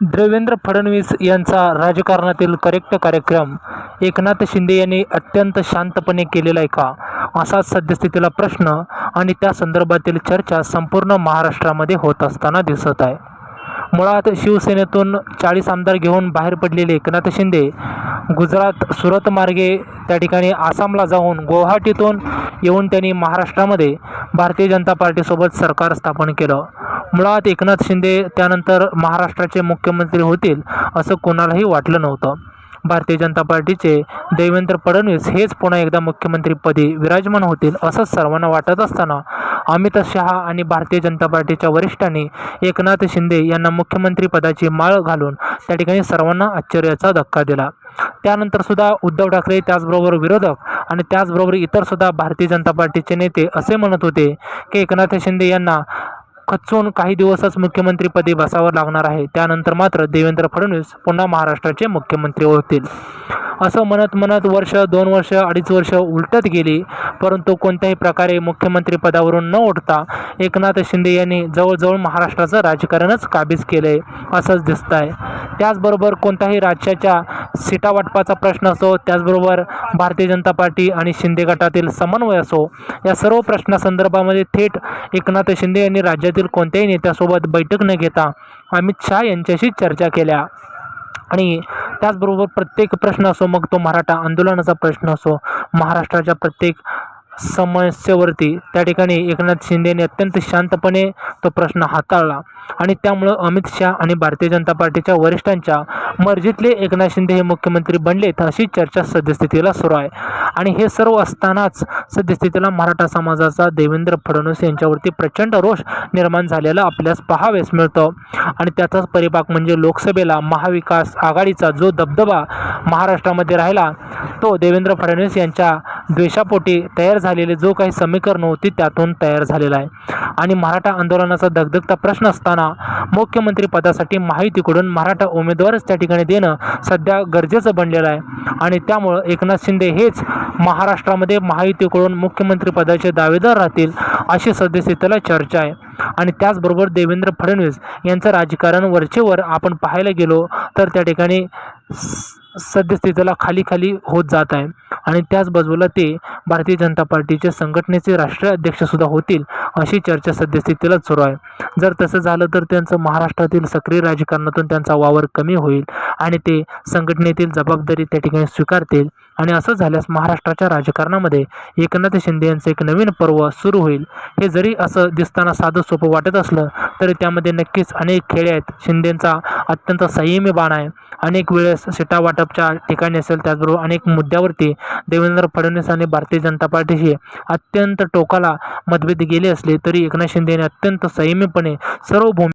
देवेंद्र फडणवीस यांचा राजकारणातील करेक्ट कार्यक्रम. एकनाथ शिंदे यांनी अत्यंत शांतपणे केलेला आहे का? असा सद्यस्थितीला प्रश्न आणि त्या संदर्भातील चर्चा संपूर्ण महाराष्ट्रामध्ये होत असताना दिसत आहे. मुळात शिवसेनेतून चाळीस आमदार घेऊन बाहेर पडलेले एकनाथ शिंदे गुजरात सुरत मार्गे त्या ठिकाणी आसामला जाऊन गुवाहाटीतून येऊन त्यांनी महाराष्ट्रामध्ये भारतीय जनता पार्टीसोबत सरकार स्थापन केलं. मुळात एकनाथ शिंदे त्यानंतर महाराष्ट्राचे मुख्यमंत्री होतील असं कोणालाही वाटलं नव्हतं. भारतीय जनता पार्टीचे देवेंद्र फडणवीस हेच पुन्हा एकदा मुख्यमंत्रीपदी विराजमान होतील असं सर्वांना वाटत असताना अमित शहा आणि भारतीय जनता पार्टीच्या वरिष्ठांनी एकनाथ शिंदे यांना मुख्यमंत्रीपदाची माळ घालून त्या ठिकाणी सर्वांना आश्चर्याचा धक्का दिला. त्यानंतर सुद्धा उद्धव ठाकरे त्याचबरोबर विरोधक आणि त्याचबरोबर इतर सुद्धा भारतीय जनता पार्टीचे नेते असे म्हणत होते की एकनाथ शिंदे यांना खचून काही दिवसच मुख्यमंत्रीपदी बसावं लागणार आहे. त्यानंतर मात्र देवेंद्र फडणवीस पुन्हा महाराष्ट्राचे मुख्यमंत्री होतील. असं म्हणत म्हणत वर्ष दोन वर्ष अडीच वर्ष उलटत गेली. परंतु कोणत्याही प्रकारे मुख्यमंत्रीपदावरून न उठता एकनाथ शिंदे यांनी जवळजवळ महाराष्ट्राचं राजकारणच काबीज केलं आहे असंच दिसतं आहे त्याचबरोबर कोणत्याही राज्याच्या सीटा वाटपाचा प्रश्न असो त्याचबरोबर भारतीय जनता पार्टी आणि शिंदे गटातील समन्वय असो या सर्व प्रश्नासंदर्भामध्ये थेट एकनाथ शिंदे यांनी राज्यातील कोणत्याही नेत्यासोबत बैठक न घेता अमित शहा यांच्याशी चर्चा केल्या. आणि त्याचबरोबर प्रत्येक प्रश्न असो मग तो मराठा आंदोलनाचा प्रश्न असो महाराष्ट्राच्या प्रत्येक समस्येवरती. त्या ठिकाणी एकनाथ शिंदेने अत्यंत शांतपणे तो प्रश्न हाताळला आणि त्यामुळं अमित शहा आणि भारतीय जनता पार्टीच्या वरिष्ठांच्या मर्जीतले एकनाथ शिंदे हे मुख्यमंत्री बनले तर अशी चर्चा सद्यस्थितीला सुरू आहे. आणि हे सर्व असतानाच सद्यस्थितीला मराठा समाजाचा देवेंद्र फडणवीस यांच्यावरती प्रचंड रोष निर्माण झालेला आपल्यास पाहावेस मिळतो. आणि त्याचाच परिपाक म्हणजे लोकसभेला महाविकास आघाडीचा जो दबदबा महाराष्ट्रामध्ये राहिला तो देवेंद्र फडणवीस यांच्या द्वेषापोटी तयार झालेले जो काही समीकरण होती त्यातून तयार झालेला आहे. आणि मराठा आंदोलनाचा दगदगता प्रश्न असताना मुख्यमंत्री पदासाठी माहितीकडून मराठा उमेदवारच त्या ठिकाणी देणं सध्या गरजेचं बनलेलं आहे. आणि त्यामुळं एकनाथ शिंदे हेच महाराष्ट्रामध्ये महायुतीकडून मुख्यमंत्री पदाचे दावेदार राहतील अशी सदस्यतेला चर्चा आहे. आणि त्याचबरोबर देवेंद्र फडणवीस यांचं राजकारण वरचेवर आपण पाहायला गेलो तर त्या ठिकाणी सद्यस्थितीला खाली खाली होत जात आहे. आणि त्याच बाजूला ते भारतीय जनता पार्टीचे संघटनेचे राष्ट्रीय अध्यक्षसुद्धा होतील अशी चर्चा सद्यस्थितीला सुरू आहे. जर तसं झालं तर त्यांचं महाराष्ट्रातील सक्रिय राजकारणातून त्यांचा वावर कमी होईल आणि ते संघटनेतील जबाबदारी त्या ठिकाणी स्वीकारतील. आणि असं झाल्यास महाराष्ट्राच्या राजकारणामध्ये एकनाथ शिंदे यांचं एक नवीन पर्व सुरू होईल. हे जरी असं दिसताना साधं सोपं वाटत असलं तरी त्यामध्ये नक्कीच अनेक खेळे आहेत. शिंदेंचा अत्यंत संयमी बाण आहे. अनेक वेळेस सीटा वाटपच्या ठिकाणी असेल त्याचबरोबर अनेक मुद्द्यावरती देवेंद्र फडणवीस आणि भारतीय जनता पार्टीशी अत्यंत टोकाला मतभेद गेले असले तरी एकनाथ शिंदे यांनी अत्यंत संयमीपणे सर्व भूमी